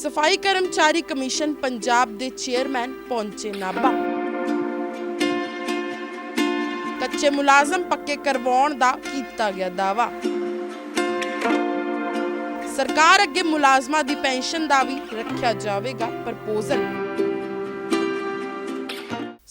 ਸਫ਼ਾਈ ਕਰਮਚਾਰੀ ਕਮਿਸ਼ਨ ਪੰਜਾਬ ਦੇ ਚੇਅਰਮੈਨ ਪਹੁੰਚੇ ਨਾਭਾ ਕੱਚੇ ਮੁਲਾਜ਼ਮ ਪੱਕੇ ਕਰਵਾਉਣ ਦਾ ਕੀਤਾ ਗਿਆ ਦਾਵਾ ਸਰਕਾਰ ਅੱਗੇ ਮੁਲਾਜ਼ਮਾਂ ਦੀ ਪੈਨਸ਼ਨ ਦਾ ਵੀ ਰੱਖਿਆ ਜਾਵੇਗਾ ਪ੍ਰਪੋਜ਼ਲ।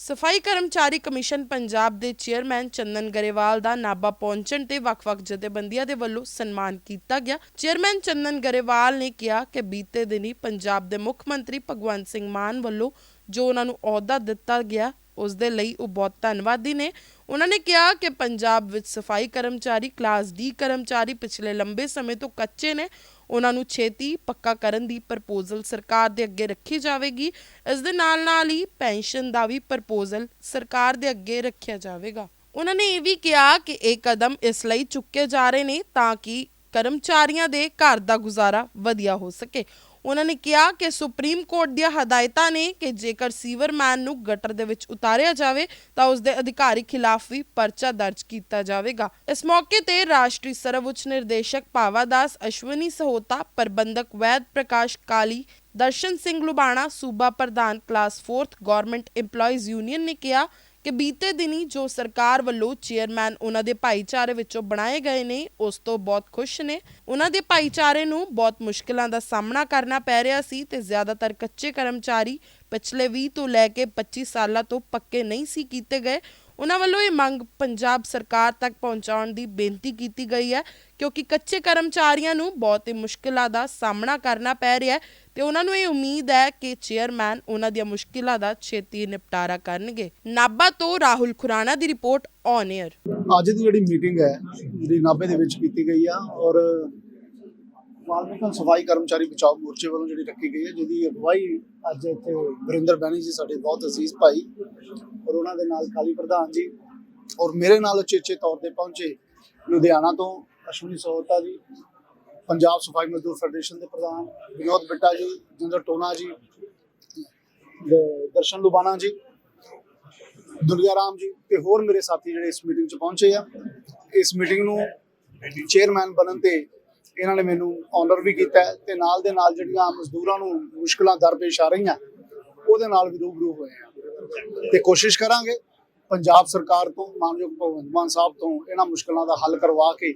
ਸਫ਼ਾਈ ਕਰਮਚਾਰੀ ਕਮਿਸ਼ਨ ਪੰਜਾਬ ਦੇ ਚੇਅਰਮੈਨ ਚੰਦਨ ਗਰੇਵਾਲ ਦਾ ਨਾਭਾ ਪਹੁੰਚਣ ਤੇ ਵੱਖ-ਵੱਖ ਜਥੇਬੰਦੀਆਂ ਦੇ ਵੱਲੋਂ ਸਨਮਾਨ ਕੀਤਾ ਗਿਆ। ਚੇਅਰਮੈਨ ਚੰਦਨ ਗਰੇਵਾਲ ਨੇ ਕਿਹਾ ਕਿ ਬੀਤੇ ਦਿਨੀ ਪੰਜਾਬ ਦੇ ਮੁੱਖ ਮੰਤਰੀ ਭਗਵੰਤ ਸਿੰਘ ਮਾਨ ਵੱਲੋਂ ਜੋ ਉਹਨਾਂ ਨੂੰ ਅਹੁਦਾ ਦਿੱਤਾ ਗਿਆ ਉਸ ਦੇ ਲਈ ਉਹ ਬਹੁਤ ਧੰਨਵਾਦੀ ਨੇ। ਉਹਨਾਂ ਨੇ ਕਿਹਾ ਕਿ ਪੰਜਾਬ ਵਿੱਚ ਸਫ਼ਾਈ ਕਰਮਚਾਰੀ, ਕਲਾਸ ਡੀ ਕਰਮਚਾਰੀ ਪਿਛਲੇ ਲੰਬੇ ਸਮੇਂ ਤੋਂ ਕੱਚੇ ਨੇ। ਉਹਨਾਂ ਨੂੰ ਛੇਤੀ ਪੱਕਾ ਕਰਨ ਦੀ ਪ੍ਰਪੋਜ਼ਲ ਸਰਕਾਰ ਦੇ ਅੱਗੇ ਰੱਖੀ ਜਾਵੇਗੀ। ਇਸ ਦੇ ਨਾਲ ਨਾਲ ਹੀ ਪੈਨਸ਼ਨ ਦਾ ਵੀ ਪ੍ਰਪੋਜ਼ਲ ਸਰਕਾਰ ਦੇ ਅੱਗੇ ਰੱਖਿਆ ਜਾਵੇਗਾ। ਉਹਨਾਂ ਨੇ ਇਹ ਵੀ ਕਿਹਾ ਕਿ ਇਹ ਕਦਮ ਇਸ ਲਈ ਚੁੱਕੇ ਜਾ ਰਹੇ ਨੇ ਤਾਂ ਕਿ ਕਰਮਚਾਰੀਆਂ ਦੇ ਘਰ ਦਾ ਗੁਜ਼ਾਰਾ ਵਧੀਆ ਹੋ ਸਕੇ। ਉਹਨਾਂ ਨੇ ਕਿਹਾ ਕਿ ਸੁਪਰੀਮ ਕੋਰਟ ਦੀਆਂ ਹਦਾਇਤਾਂ ਨੇ ਕਿ ਜੇਕਰ ਸੀਵਰਮੈਨ ਨੂੰ ਗਟਰ ਦੇ ਵਿੱਚ ਉਤਾਰਿਆ ਜਾਵੇ, ਤਾਂ ਉਸ ਦੇ ਅਧਿਕਾਰੀ ਖਿਲਾਫ ਵੀ ਪਰਚਾ ਦਰਜ ਕੀਤਾ ਜਾਵੇਗਾ। ਇਸ ਮੌਕੇ ਤੇ ਰਾਸ਼ਟਰੀ ਸਰਵਉੱਚ ਨਿਰਦੇਸ਼ਕ ਪਾਵਾਦਾਸ ਅਸ਼ਵਨੀ ਸਹੋਤਾ, ਪ੍ਰਬੰਧਕ ਵੈਦ ਪ੍ਰਕਾਸ਼ ਕਾਲੀ, ਦਰਸ਼ਨ ਸਿੰਘ ਲੁਬਾਣਾ, ਸੂਬਾ ਪ੍ਰਧਾਨ class 4th government EMPLOYEES union ਨੇ ਕਿਹਾ ਕਿ ਬੀਤੇ ਦਿਨੀ ਜੋ ਸਰਕਾਰ ਵੱਲੋਂ ਚੇਅਰਮੈਨ ਉਹਨਾਂ ਦੇ ਭਾਈਚਾਰੇ ਵਿੱਚੋਂ ਬਣਾਏ ਗਏ ਨੇ, ਉਸ ਤੋਂ ਬਹੁਤ ਖੁਸ਼ ਨੇ। ਉਹਨਾਂ ਦੇ ਭਾਈਚਾਰੇ ਨੂੰ ਬਹੁਤ ਮੁਸ਼ਕਲਾਂ ਦਾ ਸਾਹਮਣਾ ਕਰਨਾ ਪੈ ਰਿਹਾ ਸੀ ਤੇ ਜ਼ਿਆਦਾਤਰ ਕੱਚੇ ਕਰਮਚਾਰੀ ਪਿਛਲੇ 20 ਤੋਂ ਲੈ ਕੇ 25 ਸਾਲਾਂ ਤੋਂ ਪੱਕੇ ਨਹੀਂ ਸੀ ਕੀਤੇ ਗਏ। ਉਹਨਾਂ ਵੱਲੋਂ ਇਹ ਮੰਗ ਪੰਜਾਬ ਸਰਕਾਰ ਤੱਕ ਪਹੁੰਚਾਉਣ ਦੀ ਬੇਨਤੀ ਕੀਤੀ ਗਈ ਹੈ, ਕਿਉਂਕਿ ਕੱਚੇ ਕਰਮਚਾਰੀਆਂ ਨੂੰ ਬਹੁਤ ਹੀ ਮੁਸ਼ਕਲਾਂ ਦਾ ਸਾਹਮਣਾ ਕਰਨਾ ਪੈ ਰਿਹਾ ਹੈ ਤੇ ਉਹਨਾਂ ਨੂੰ ਇਹ ਉਮੀਦ ਹੈ ਕਿ ਚੇਅਰਮੈਨ ਉਹਨਾਂ ਦੀਆਂ ਮੁਸ਼ਕਲਾਂ ਦਾ ਛੇਤੀ ਨਿਪਟਾਰਾ ਕਰਨਗੇ। ਨਾਭਾ ਤੋਂ ਰਾਹੁਲ ਖੁਰਾਣਾ ਦੀ ਰਿਪੋਰਟ ਔਨ 에ਅਰ ਅੱਜ ਦੀ ਜਿਹੜੀ ਮੀਟਿੰਗ ਹੈ, ਜਿਹੜੀ ਨਾਭੇ ਦੇ ਵਿੱਚ ਕੀਤੀ ਗਈ ਆ ਔਰ ਵਾਲਮੀਕਨ ਸਫ਼ਾਈ ਕਰਮਚਾਰੀ ਬਚਾਓ ਮੋਰਚੇ ਵੱਲੋਂ ਜਿਹੜੀ ਰੱਖੀ ਗਈ ਹੈ, ਜਿਹਦੀ ਅਗਵਾਈ ਅੱਜ ਇੱਥੇ ਵਰਿੰਦਰ ਬੈਣੀ ਜੀ, ਸਾਡੇ ਬਹੁਤ ਅਜ਼ੀਜ਼ ਭਾਈ ਔਰ ਉਹਨਾਂ ਦੇ ਨਾਲ ਕਾਲੀ ਪ੍ਰਧਾਨ ਜੀ ਔਰ ਮੇਰੇ ਨਾਲ ਉਚੇਚੇ ਤੌਰ ਤੇ ਪਹੁੰਚੇ ਲੁਧਿਆਣਾ ਤੋਂ ਅਸ਼ਵਨੀ ਸੋਹਤਾ ਜੀ, ਪੰਜਾਬ ਸਫ਼ਾਈ ਮਜ਼ਦੂਰ ਫੈਡਰੇਸ਼ਨ ਦੇ ਪ੍ਰਧਾਨ ਵਿਨੋਦ ਬਿੱਟਾ ਜੀ, ਜਿੰਦਰ ਟੋਨਾ ਜੀ ਦਰਸ਼ਨ ਲੁਬਾਣਾ ਜੀ ਦੁਰਗਾ ਰਾਮ ਜੀ ਤੇ ਹੋਰ ਮੇਰੇ ਸਾਥੀ ਜਿਹੜੇ ਇਸ ਮੀਟਿੰਗ 'ਚ ਪਹੁੰਚੇ ਆ। ਇਸ ਮੀਟਿੰਗ ਨੂੰ ਚੇਅਰਮੈਨ ਬਣਨ ਤੇ ਇਹਨਾਂ ਨੇ ਮੈਨੂੰ ਆਨਰ ਵੀ ਕੀਤਾ ਤੇ ਨਾਲ ਦੇ ਨਾਲ ਜਿਹੜੀਆਂ ਮਜ਼ਦੂਰਾਂ ਨੂੰ ਮੁਸ਼ਕਲਾਂ ਦਰਪੇਸ਼ ਆ ਰਹੀਆਂ ਉਹਦੇ ਨਾਲ ਵੀ ਰੂਬਰੂ ਹੋਏ ਆ ਤੇ ਕੋਸ਼ਿਸ਼ ਕਰਾਂਗੇ ਪੰਜਾਬ ਸਰਕਾਰ ਤੋਂ ਮਾਨਯੋਗ ਭਗਵੰਤ ਮਾਨ ਸਾਹਿਬ ਤੋਂ ਇਹਨਾਂ ਮੁਸ਼ਕਲਾਂ ਦਾ ਹੱਲ ਕਰਵਾ ਕੇ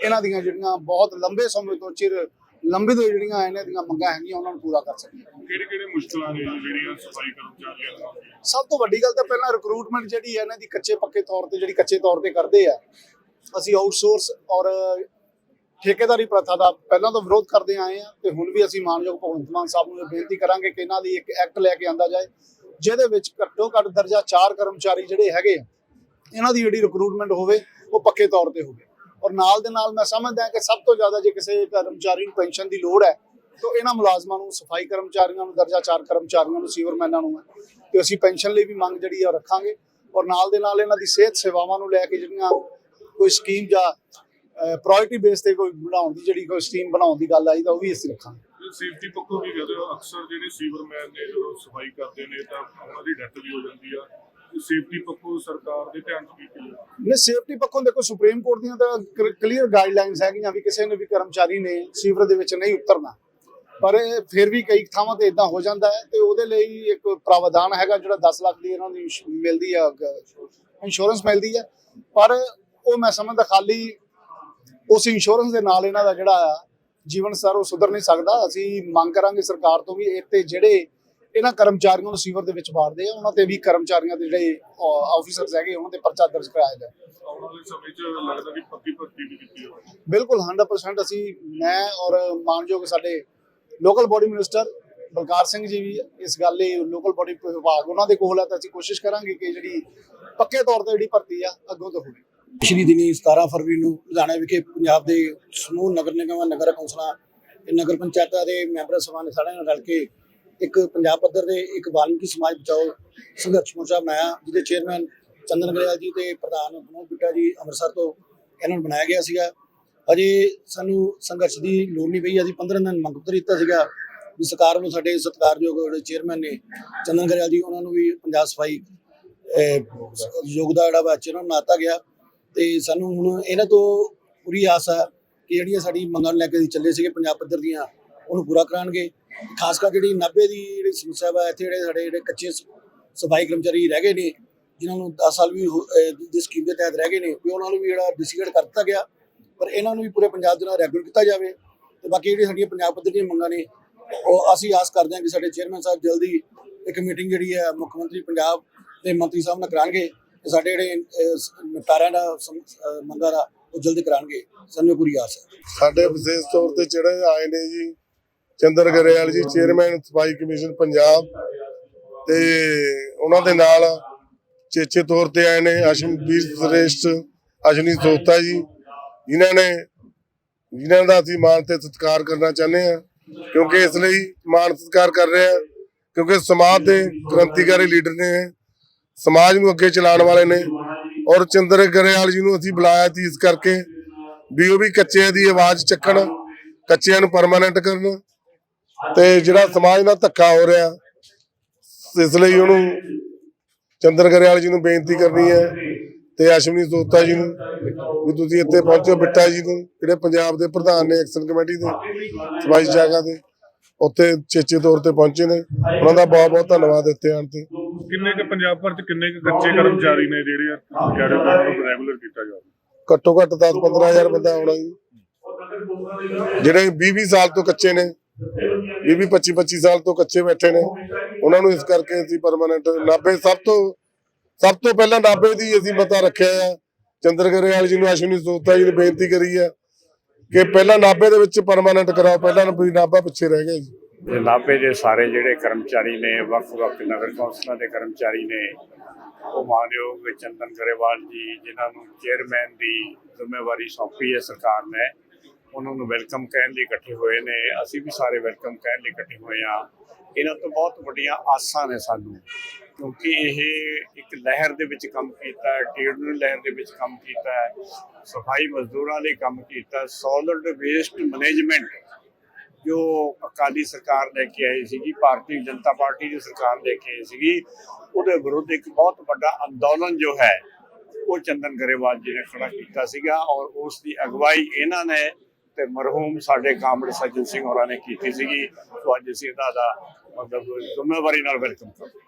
ਇਹਨਾਂ ਦੀਆਂ ਜਿਹੜੀਆਂ ਬਹੁਤ ਲੰਬੇ ਸਮੇਂ ਤੋਂ ਚਿਰ ਲੰਬਿਤ ਹੋਈ ਜਿਹੜੀਆਂ ਇਹਨਾਂ ਦੀਆਂ ਮੰਗਾਂ ਹੈਗੀਆਂ ਉਹਨਾਂ ਨੂੰ ਪੂਰਾ ਕਰ ਸਕੀਏ ਕਿਹੜੇ ਕਿਹੜੇ ਮੁਸ਼ਕਲਾਂ ਨੇ ਜਿਹੜੀਆਂ ਸਫ਼ਾਈ ਕਰਮਚਾਰੀਆਂ ਨੂੰ? ਸਭ ਤੋਂ ਵੱਡੀ ਗੱਲ ਤਾਂ ਪਹਿਲਾਂ ਰਿਕਰੂਟਮੈਂਟ ਜਿਹੜੀ ਹੈ ਇਹਨਾਂ ਦੀ ਕੱਚੇ ਪੱਕੇ ਤੌਰ ਤੇ ਜਿਹੜੀ ਕੱਚੇ ਤੌਰ ਤੇ ਕਰਦੇ ਆ ਅਸੀਂ ਆਊਟਸੋਰਸ ਔਰ ਠੇਕੇਦਾਰੀ ਪ੍ਰਥਾ ਦਾ ਪਹਿਲਾਂ ਤੋਂ ਵਿਰੋਧ ਕਰਦੇ ਆਏ ਆ ਤੇ ਹੁਣ ਵੀ ਅਸੀਂ ਮਾਨਯੋਗ ਭਗਵੰਤ ਮਾਨ ਸਾਹਿਬ ਨੂੰ ਇਹ ਬੇਨਤੀ ਕਰਾਂਗੇ ਕਿ ਇਹਨਾਂ ਲਈ ਇੱਕ ਐਕਟ ਲੈ ਕੇ ਆਂਦਾ ਜਾਏ, ਜਿਹਦੇ ਵਿੱਚ ਘੱਟੋ ਘੱਟ ਦਰਜਾ 4 ਕਰਮਚਾਰੀ ਜਿਹੜੇ ਹੈਗੇ ਆ, ਇਹਨਾਂ ਦੀ ਜਿਹੜੀ ਰਿਕਰੂਟਮੈਂਟ ਹੋਵੇ, ਉਹ ਪੱਕੇ ਤੌਰ ਤੇ ਹੋਵੇ। ਔਰ ਨਾਲ ਦੇ ਨਾਲ ਮੈਂ ਸਮਝਦਾ ਕਿ ਸਭ ਤੋਂ ਜ਼ਿਆਦਾ ਜੇ ਕਿਸੇ ਕਰਮਚਾਰੀ ਨੂੰ ਪੈਨਸ਼ਨ ਦੀ ਲੋੜ ਹੈ, ਤਾਂ ਇਹਨਾਂ ਮੁਲਾਜ਼ਮਾਂ ਨੂੰ, ਸਫ਼ਾਈ ਕਰਮਚਾਰੀਆਂ ਨੂੰ, ਦਰਜਾ 4 ਕਰਮਚਾਰੀਆਂ ਨੂੰ ਸੀਵਰਮੈਨਾਂ ਨੂੰ ਹੈ। ਤੇ ਅਸੀਂ ਪੈਨਸ਼ਨ ਲਈ ਵੀ ਮੰਗ ਜਿਹੜੀ ਆ ਉਹ ਰੱਖਾਂਗੇ। ਔਰ ਨਾਲ ਦੇ ਨਾਲ ਇਹਨਾਂ ਦੀ ਸਿਹਤ ਸੇਵਾਵਾਂ ਨੂੰ ਲੈ ਕੇ ਜਿਹੜੀਆਂ ਕੋਈ ਸਕੀਮ ਜਾਂ ਪ੍ਰਾਇੋਰਟੀ ਬੇਸ ਤੇ ਕੋਈ ਬਣਾਉਣ ਦੀ ਜਿਹੜੀ ਕੋਈ ਸਕੀਮ ਬਣਾਉਣ ਦੀ ਗੱਲ ਆਈ ਤਾਂ ਉਹ ਵੀ ਅਸੀਂ ਰੱਖਾਂਗੇ। ਸੇਫਟੀ ਪੱਖੋਂ ਵੀ ਕਹਿੰਦੇ ਹੋ ਅਕਸਰ ਜਿਹੜੇ ਸੀਵਰਮੈਨ ਨੇ ਜਦੋਂ ਸਫ਼ਾਈ ਕਰਦੇ ਨੇ ਤਾਂ ਉਹਨਾਂ ਦੀ ਡੈਥ ਵੀ ਹੋ ਜਾਂਦੀ ਆ। ਸੇਫਟੀ ਪੱਖੋਂ ਸਰਕਾਰ ਦੇ ਧਿਆਨ ਚ ਕੀ ਕੀ ਹੈ? ਨੇ ਸੇਫਟੀ ਪੱਖੋਂ ਦੇਖੋ ਸੁਪਰੀਮ ਕੋਰਟ ਦੀਆਂ ਤਾਂ ਕਲੀਅਰ ਗਾਈਡਲਾਈਨਸ ਹੈਗੀਆਂ ਵੀ ਕਿਸੇ ਨੇ ਵੀ ਕਰਮਚਾਰੀ ਨੇ ਸੀਵਰ ਦੇ ਵਿੱਚ ਨਹੀਂ ਉਤਰਨਾ। ਪਰ ਫਿਰ ਵੀ ਕਈ ਥਾਵਾਂ ਤੇ ਇਦਾਂ ਹੋ ਜਾਂਦਾ ਹੈ ਤੇ ਉਹਦੇ ਲਈ ਇੱਕ ਪ੍ਰਾਵਧਾਨ ਹੈਗਾ ਜਿਹੜਾ 10 ਲੱਖ ਦੀ ਇਹਨਾਂ ਨੂੰ ਇੰਸ਼- ਮਿਲਦੀ ਆ ਇੰਸ਼ੋਰੈਂਸ ਮਿਲਦੀ ਹੈ। ਪਰ ਉਹ ਮੈਂ ਸਮਝਦਾ ਖਾਲੀ ਉਸ ਇੰਸ਼ੋਰੈਂਸ ਦੇ ਨਾਲ ਇਹਨਾਂ ਦਾ ਜਿਹੜਾ ਆ ਜੀਵਨ ਸਰ ਉਹ ਸੁਧਰ ਨਹੀਂ ਸਕਦਾ। ਅਸੀਂ ਮੰਗ ਕਰਾਂਗੇ ਸਰਕਾਰ ਤੋਂ ਵੀ ਤੇ ਜਿਹੜੇ ਇਹਨਾਂ ਕਰਮਚਾਰੀਆਂ ਨੂੰ ਸੀਵਰ ਦੇ ਵਿੱਚ ਵਾਰਦੇ ਆ ਉਹਨਾਂ ਤੇ ਵੀ ਕਰਮਚਾਰੀਆਂ ਦੇ ਜਿਹੜੇ ਆਫੀਸਰਸ ਹੈਗੇ ਉਹਨਾਂ ਤੇ ਪਰਚਾ ਦਰਜ ਕਰਾਇਆ ਜਾਏ। ਆਉਣ ਵਾਲੇ ਸਮੇਂ 'ਚ ਲੱਗਦਾ ਕਿ ਪੱਕੀ ਭਰਤੀ ਵੀ ਕੀਤੀ ਹੋਵੇ। ਬਿਲਕੁਲ 100% ਅਸੀਂ ਮੈਂ ਔਰ ਮਾਨਯੋਗ ਸਾਡੇ local body minister Balkar Singh ji ਵੀ ਇਸ ਗੱਲ ਲਈ ਲੋਕਲ ਬੋਡੀ ਵਿਭਾਗ ਉਹਨਾਂ ਦੇ ਕੋਲ ਹੈ ਤਾਂ ਅਸੀਂ ਕੋਸ਼ਿਸ਼ ਕਰਾਂਗੇ ਕਿ ਜਿਹੜੀ ਪੱਕੇ ਤੌਰ ਤੇ ਜਿਹੜੀ ਭਰਤੀ ਆ ਅੱਗੋਂ ਤੋਂ ਹੋਵੇ। ਪਿਛਲੀ ਦਿਨੀ 17 ਫਰਵਰੀ ਨੂੰ ਲੁਧਿਆਣਾ ਵਿਖੇ ਪੰਜਾਬ ਦੇ ਸਮੂਹ ਨਗਰ ਨਿਗਮਾਂ ਨਗਰ ਕੌਂਸਲਾਂ ਤੇ ਨਗਰ ਪੰਚਾਇਤਾਂ ਦੇ ਮੈਂਬਰ ਸਭਾ ਨੇ ਸਾਰਿਆਂ ਨਾਲ ਰਲ ਕੇ ਇੱਕ ਪੰਜਾਬ ਪੱਧਰ ਦੇ ਇੱਕ ਵਾਲਮੀਕੀ ਸਮਾਜ ਬਚਾਓ ਸੰਘਰਸ਼ ਮੋਰਚਾ ਬਣਾਇਆ ਜਿਹਦੇ ਚੇਅਰਮੈਨ ਚੰਦਨ ਗਰੇਵਾਲ ਜੀ ਤੇ ਪ੍ਰਧਾਨ ਮਨੋਜ ਬਿੱਟਾ ਜੀ ਅੰਮ੍ਰਿਤਸਰ ਤੋਂ ਇਹਨਾਂ ਨੂੰ ਬਣਾਇਆ ਗਿਆ ਸੀਗਾ। ਅਜੇ ਸਾਨੂੰ ਸੰਘਰਸ਼ ਦੀ ਲੋੜ ਨਹੀਂ ਪਈ ਅਸੀਂ 15 ਦਿਨ ਮੰਗ ਪੱਤਰ ਦਿੱਤਾ ਸੀਗਾ ਵੀ ਸਰਕਾਰ ਨੂੰ ਸਾਡੇ ਸਤਿਕਾਰਯੋਗ ਜਿਹੜੇ ਚੇਅਰਮੈਨ ਨੇ ਚੰਦਨ ਗਰੇਵਾਲ ਜੀ ਉਹਨਾਂ ਨੂੰ ਵੀ ਪੰਜਾਬ ਸਫ਼ਾਈ ਅਹ, ਯੋਗ ਦਾ ਜਿਹੜਾ ਵਾ ਚੇਅਰਮੈਨ ਬਣਾਤਾ ਗਿਆ। ਤੇ ਸਾਨੂੰ ਹੁਣ ਇਹਨਾਂ ਤੋਂ ਪੂਰੀ ਆਸ ਆ ਕਿ ਜਿਹੜੀਆਂ ਸਾਡੀ ਮੰਗਾਂ ਨੂੰ ਲੈ ਕੇ ਚੱਲੇ ਸੀਗੇ ਪੰਜਾਬ ਪੱਧਰ ਦੀਆਂ, ਉਹਨੂੰ ਪੂਰਾ ਕਰਾਂਗੇ ਖਾਸ ਕਰ ਜਿਹੜੀ ਨਾਭੇ ਦੀ ਜਿਹੜੀ ਸਮੱਸਿਆ ਵਾ, ਇੱਥੇ ਜਿਹੜੇ ਸਾਡੇ ਜਿਹੜੇ ਕੱਚੇ ਸਫ਼ਾਈ ਕਰਮਚਾਰੀ ਰਹਿ ਗਏ ਨੇ, ਜਿਨ੍ਹਾਂ ਨੂੰ 10 ਸਾਲ ਵੀ ਦੀ ਸਕੀਮ ਦੇ ਤਹਿਤ ਰਹਿ ਗਏ ਨੇ, ਵੀ ਉਹਨਾਂ ਨੂੰ ਵੀ ਜਿਹੜਾ ਡਿਸੀਗੇਟ ਕਰ ਦਿੱਤਾ ਗਿਆ, ਪਰ ਇਹਨਾਂ ਨੂੰ ਵੀ ਪੂਰੇ ਪੰਜਾਬ ਦੇ ਨਾਲ ਰੈਗੂਲਰ ਕੀਤਾ ਜਾਵੇ। ਤੇ ਬਾਕੀ ਜਿਹੜੀ ਸਾਡੀਆਂ ਪੰਜਾਬ ਪੱਧਰ ਦੀਆਂ ਮੰਗਾਂ ਨੇ, ਉਹ ਅਸੀਂ ਆਸ ਕਰਦੇ ਹਾਂ ਕਿ ਸਾਡੇ ਚੇਅਰਮੈਨ ਸਾਹਿਬ ਜਲਦੀ ਇੱਕ ਮੀਟਿੰਗ ਜਿਹੜੀ ਹੈ ਮੁੱਖ ਮੰਤਰੀ ਪੰਜਾਬ ਤੇ ਮੰਤਰੀ ਸਾਹਿਬ ਨਾਲ ਕਰਾਂਗੇ। ਤੇ ਸਾਡੇ ਜਿਹੜੇ ਨਿਪਟਾਰਿਆਂ ਦਾ ਮੰਗਾਂ ਦਾ ਉਹ ਜਲਦੀ ਕਰਾਂਗੇ ਸਾਨੂੰ ਪੂਰੀ ਆਸ ਹੈ। ਸਾਡੇ ਵਿਸ਼ੇਸ਼ ਤੌਰ ਤੇ ਜਿਹੜੇ ਆਏ ਨੇ ਜੀ, ਚੰਦਰ ਗਰੇਵਾਲ ਜੀ, ਚੇਅਰਮੈਨ, ਸਫ਼ਾਈ ਕਮਿਸ਼ਨ, ਪੰਜਾਬ ਤੇ ਉਹਨਾਂ ਦੇ ਨਾਲ ਚੇਚੇ ਤੌਰ ਤੇ ਆਏ ਨੇ ਅਸ਼ਮਵੀਰ ਸ੍ਰੇਸ਼ਟ ਅਸ਼ਵਨੀ ਸੋਤਾ ਜੀ, ਜਿਨ੍ਹਾਂ ਨੇ, ਜਿਨ੍ਹਾਂ ਦਾ ਅਸੀਂ ਮਾਨ ਤੇ ਸਤਿਕਾਰ ਕਰਨਾ ਚਾਹੁੰਦੇ ਹਾਂ, ਕਿਉਂਕਿ ਇਸ ਲਈ ਮਾਣ ਸਤਿਕਾਰ ਕਰ ਰਹੇ ਹਾਂ, ਕਿਉਂਕਿ ਸਮਾਜ ਦੇ ਕ੍ਰਾਂਤੀਕਾਰੀ ਲੀਡਰ ਨੇ ਸਮਾਜ ਨੂੰ ਅੱਗੇ ਚਲਾਉਣ ਵਾਲੇ ਨੇ ਔਰ ਚੰਦਰ ਗਰੇਵਾਲ ਜੀ ਨੂੰ ਅਸੀਂ ਬੁਲਾਇਆ ਸੀ ਇਸ ਕਰਕੇ ਵੀ ਉਹ ਵੀ ਕੱਚਿਆਂ ਦੀ ਆਵਾਜ਼ ਚੱਕਣ, ਕੱਚਿਆਂ ਨੂੰ ਪਰਮਾਨੈਂਟ ਕਰਨ ਤੇ ਜਿਹੜਾ ਸਮਾਜ ਨਾਲ ਧੱਕਾ ਹੋ ਰਿਹਾ, ਇਸ ਲਈ ਉਹਨੂੰ ਚੰਦਰ ਗਰੇਵਾਲ ਜੀ ਨੂੰ ਬੇਨਤੀ ਕਰਨੀ ਹੈ ਤੇ ਅਸ਼ਵਨੀ ਸੋਤਾ ਜੀ ਨੂੰ ਵੀ ਤੁਸੀਂ ਇੱਥੇ ਪਹੁੰਚੋ, ਬਿੱਟਾ ਜੀ ਨੂੰ, ਜਿਹੜੇ ਪੰਜਾਬ ਦੇ ਪ੍ਰਧਾਨ ਨੇ ਐਕਸ਼ਨ ਕਮੇਟੀ ਦੇ ਸਫ਼ਾਈ ਜਾਗਾ ਦੇ, ਉੱਥੇ ਚੇਚੇ ਤੌਰ ਤੇ ਪਹੁੰਚੇ ਨੇ। ਉਹਨਾਂ ਦਾ ਬਹੁਤ ਬਹੁਤ ਧੰਨਵਾਦ ਇੱਥੇ ਆਉਣ ਤੇ। ਕਿੰਨੇ ਕੁ ਪੰਜਾਬ ਭਰ ਚ ਕਿੰਨੇ ਕੁ ਕੱਚੇ ਕਰਮਚਾਰੀ ਨੇ ਜਿਹੜੇ ਕਹਿ ਰੈਗੂਲਰ ਕੀਤਾ ਜਾਵੇ ਘੱਟੋ ਘੱਟ 10 15000 ਬੰਦਾ ਆਉਣਾ ਜੀ। ਜਿਹੜੇ 20 20 ਸਾਲ ਤੋਂ ਕੱਚੇ ਨੇ 20 20 25 25 ਸਾਲ ਤੋਂ ਕੱਚੇ ਬੈਠੇ ਨੇ, ਉਹਨਾਂ ਨੂੰ ਇਸ ਕਰਕੇ ਅਸੀਂ ਪਰਮਾਨੈਂਟ ਨਾਭੇ ਸਭ ਤੋਂ ਸਭ ਤੋਂ ਪਹਿਲਾਂ ਨਾਭੇ ਦੀ ਅਸੀਂ ਮਤਾ ਰੱਖਿਆ ਆ। ਚੰਦਰ ਗਰੇਵਾਲ ਜੀ ਨੂੰ ਅਸ਼ਵਨੀ ਸੋਤਾ ਜੀ ਨੇ ਬੇਨਤੀ ਕਰੀ ਆ ਕਿ ਪਹਿਲਾਂ ਨਾਭੇ ਦੇ ਵਿੱਚ ਪਰਮਾਨੈਂਟ ਕਰਾਓ, ਪਹਿਲਾਂ ਨਾਭਾ ਪਿੱਛੇ ਰਹਿ ਗਿਆ ਜੀ। ਤੇ ਨਾਭੇ ਦੇ ਸਾਰੇ ਜਿਹੜੇ ਕਰਮਚਾਰੀ ਨੇ, ਵੱਖ-ਵੱਖ ਨਗਰ ਕੌਂਸਲਾਂ ਦੇ ਕਰਮਚਾਰੀ ਨੇ, ਉਹ ਮਾਨਯੋਗ ਚੰਦਨ ਗਰੇਵਾਲ ਜੀ, ਜਿਨ੍ਹਾਂ ਨੂੰ ਚੇਅਰਮੈਨ ਦੀ ਜ਼ਿੰਮੇਵਾਰੀ ਸੌਂਪੀ ਹੈ ਸਰਕਾਰ ਨੇ, ਉਹਨਾਂ ਨੂੰ ਵੈਲਕਮ ਕਹਿਣ ਲਈ ਇਕੱਠੇ ਹੋਏ ਨੇ। ਅਸੀਂ ਵੀ ਸਾਰੇ ਵੈਲਕਮ ਕਹਿਣ ਲਈ ਇਕੱਠੇ ਹੋਏ ਆ ਇਹਨਾਂ ਤੋਂ ਬਹੁਤ ਵੱਡੀਆਂ ਆਸਾਂ ਨੇ ਸਾਨੂੰ, ਕਿਉਂਕਿ ਇਹ ਇੱਕ ਲਹਿਰ ਦੇ ਵਿੱਚ ਕੰਮ ਕੀਤਾ ਹੈ ਟ੍ਰੇਡ ਲਹਿਰ ਦੇ ਵਿੱਚ ਕੰਮ ਕੀਤਾ ਹੈ, ਸਫ਼ਾਈ ਮਜ਼ਦੂਰਾਂ ਲਈ ਕੰਮ ਕੀਤਾ ਸੋਲਿਡ ਵੇਸਟ ਮੈਨੇਜਮੈਂਟ ਜੋ ਅਕਾਲੀ ਸਰਕਾਰ ਲੈ ਕੇ ਆਈ ਸੀਗੀ, ਭਾਰਤੀ ਜਨਤਾ ਪਾਰਟੀ ਦੀ ਸਰਕਾਰ ਲੈ ਕੇ ਆਈ ਸੀਗੀ, ਉਹਦੇ ਵਿਰੁੱਧ ਇੱਕ ਬਹੁਤ ਵੱਡਾ ਅੰਦੋਲਨ ਜੋ ਹੈ, ਉਹ ਚੰਦਨ ਗਰੇਵਾਲ ਜੀ ਨੇ ਖੜਾ ਕੀਤਾ ਸੀਗਾ ਔਰ ਉਸ ਦੀ ਅਗਵਾਈ ਇਹਨਾਂ ਨੇ ਤੇ ਮਰਹੂਮ ਸਾਡੇ ਕਾਮੜ ਸੱਜਣ ਸਿੰਘ ਹੋਰਾਂ ਨੇ ਕੀਤੀ ਸੀਗੀ। ਸੋ ਅੱਜ ਅਸੀਂ ਇਹਦਾ ਦਾ ਮਤਲਬ ਜ਼ਿੰਮੇਵਾਰੀ ਨਾਲ ਵੈਲਕਮ ਕਰਦੇ